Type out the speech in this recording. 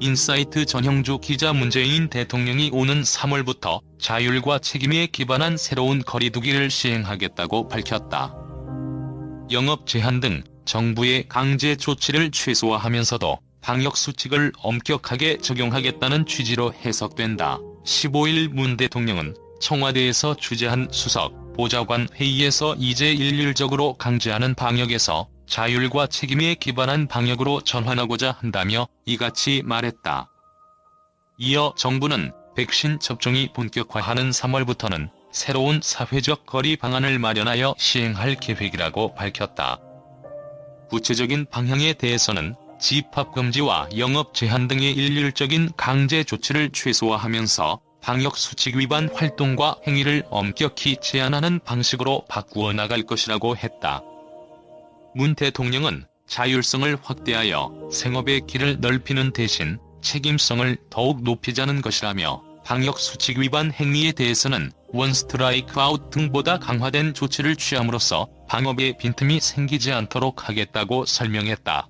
인사이트 전형주 기자 문재인 대통령이 오는 3월부터 자율과 책임에 기반한 새로운 거리두기를 시행하겠다고 밝혔다. 영업 제한 등 정부의 강제 조치를 최소화하면서도 방역 수칙을 엄격하게 적용하겠다는 취지로 해석된다. 15일 문 대통령은 청와대에서 주재한 수석 보좌관 회의에서 이제 일률적으로 강제하는 방역에서 자율과 책임에 기반한 방역으로 전환하고자 한다며 이같이 말했다. 이어 정부는 백신 접종이 본격화하는 3월부터는 새로운 사회적 거리 방안을 마련하여 시행할 계획이라고 밝혔다. 구체적인 방향에 대해서는 집합 금지와 영업 제한 등의 일률적인 강제 조치를 최소화하면서 방역 수칙 위반 활동과 행위를 엄격히 제한하는 방식으로 바꾸어 나갈 것이라고 했다. 문 대통령은 자율성을 확대하여 생업의 길을 넓히는 대신 책임성을 더욱 높이자는 것이라며 방역 수칙 위반 행위에 대해서는 원 스트라이크 아웃 등보다 강화된 조치를 취함으로써 방업에 빈틈이 생기지 않도록 하겠다고 설명했다.